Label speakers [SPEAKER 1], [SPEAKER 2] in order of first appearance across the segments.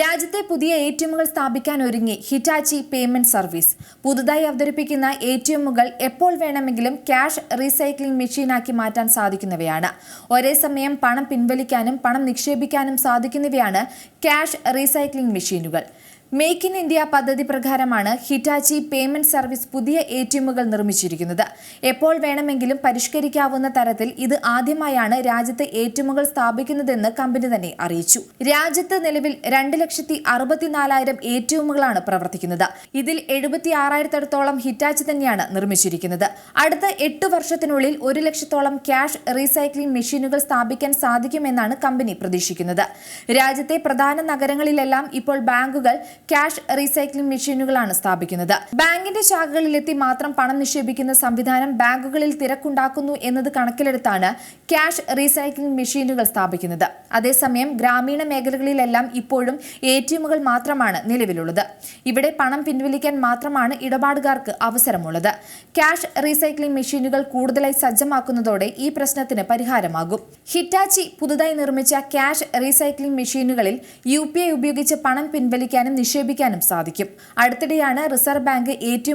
[SPEAKER 1] രാജ്യത്തെ പുതിയ A T എമ്മുകൾ സ്ഥാപിക്കാൻ ഒരുങ്ങി ഹിറ്റാച്ചി പേയ്മെന്റ് സർവീസ്. പുതുതായി അവതരിപ്പിക്കുന്ന എ ടി എമ്മുകൾ എപ്പോൾ വേണമെങ്കിലും ക്യാഷ് റീസൈക്ലിംഗ് മെഷീനാക്കി മാറ്റാൻ സാധിക്കുന്നവയാണ്. ഒരേ സമയം പണം പിൻവലിക്കാനും പണം നിക്ഷേപിക്കാനും സാധിക്കുന്നവയാണ് ക്യാഷ് റീസൈക്ലിംഗ് മെഷീനുകൾ. മേക്ക് ഇൻ ഇന്ത്യ പദ്ധതി പ്രകാരമാണ് ഹിറ്റാച്ചി പേയ്മെന്റ് സർവീസ് പുതിയ എ ടി എമ്മുകൾ നിർമ്മിച്ചിരിക്കുന്നത്. എപ്പോൾ വേണമെങ്കിലും പരിഷ്കരിക്കാവുന്ന തരത്തിൽ ഇത് ആദ്യമായാണ് രാജ്യത്ത് എ ടി എമ്മുകൾ സ്ഥാപിക്കുന്നതെന്ന് കമ്പനി തന്നെ അറിയിച്ചു. രാജ്യത്ത് നിലവിൽ രണ്ട് ലക്ഷത്തി അറുപത്തിനാലായിരം എ ടി എമ്മുകളാണ് പ്രവർത്തിക്കുന്നത്. ഇതിൽ എഴുപത്തി ആറായിരത്തോളം ഹിറ്റാച്ചി തന്നെയാണ് നിർമ്മിച്ചിരിക്കുന്നത്. അടുത്ത എട്ട് വർഷത്തിനുള്ളിൽ ഒരു ലക്ഷത്തോളം ക്യാഷ് റീസൈക്ലിംഗ് മെഷീനുകൾ സ്ഥാപിക്കാൻ സാധിക്കുമെന്നാണ് കമ്പനി പ്രതീക്ഷിക്കുന്നത്. രാജ്യത്തെ പ്രധാന നഗരങ്ങളിലെല്ലാം ഇപ്പോൾ ബാങ്കുകൾ ക്യാഷ് റീസൈക്ലിംഗ് മെഷീനുകളാണ് സ്ഥാപിക്കുന്നത്. ബാങ്കിന്റെ ശാഖകളിലെത്തി മാത്രം പണം നിക്ഷേപിക്കുന്ന സംവിധാനം ബാങ്കുകളിൽ തിരക്കുണ്ടാക്കുന്നു എന്നത് കണക്കിലെടുത്താണ് ക്യാഷ് റീസൈക്ലിംഗ് മെഷീനുകൾ സ്ഥാപിക്കുന്നത്. അതേസമയം ഗ്രാമീണ മേഖലകളിലെല്ലാം ഇപ്പോഴും എ ടി എമ്മുകൾ മാത്രമാണ് നിലവിലുള്ളത്. ഇവിടെ പണം പിൻവലിക്കാൻ മാത്രമാണ് ഇടപാടുകാർക്ക് അവസരമുള്ളത്. ക്യാഷ് റീസൈക്ലിംഗ് മെഷീനുകൾ കൂടുതലായി സജ്ജമാക്കുന്നതോടെ ഈ പ്രശ്നത്തിന് പരിഹാരമാകും. ഹിറ്റാച്ചി പുതുതായി നിർമ്മിച്ച ക്യാഷ് റീസൈക്ലിംഗ് മെഷീനുകളിൽ യു ഉപയോഗിച്ച് പണം പിൻവലിക്കാനും നിക്ഷേപിക്കാനും സാധിക്കും. അടുത്തിടെയാണ് Reserve Bank A T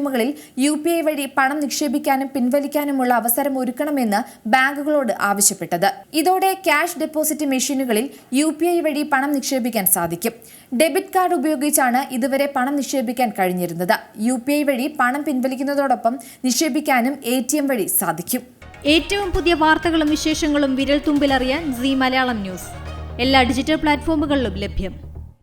[SPEAKER 1] U P I വഴി പണം നിക്ഷേപിക്കാനും പിൻവലിക്കാനുമുള്ള അവസരം ഒരുക്കണമെന്ന് ബാങ്കുകളോട് ആവശ്യപ്പെട്ടത്. ഇതോടെ ക്യാഷ് ഡെപ്പോസിറ്റ് മെഷീനുകളിൽ യു പി ഐ വഴി പണം നിക്ഷേപിക്കാൻ സാധിക്കും. ഡെബിറ്റ് കാർഡ് ഉപയോഗിച്ചാണ് ഇതുവരെ പണം നിക്ഷേപിക്കാൻ കഴിഞ്ഞിരുന്നത്. യു പി ഐ വഴി പണം പിൻവലിക്കുന്നതോടൊപ്പം നിക്ഷേപിക്കാനും എ ടി എം വഴി സാധിക്കും.
[SPEAKER 2] ഏറ്റവും പുതിയ വാർത്തകളും വിശേഷങ്ങളും വിരൽ തുമ്പിലറിയാൻ സി മലയാളം ന്യൂസ്. എല്ലാ ഡിജിറ്റൽ പ്ലാറ്റ്ഫോമുകളിലും ലഭ്യം.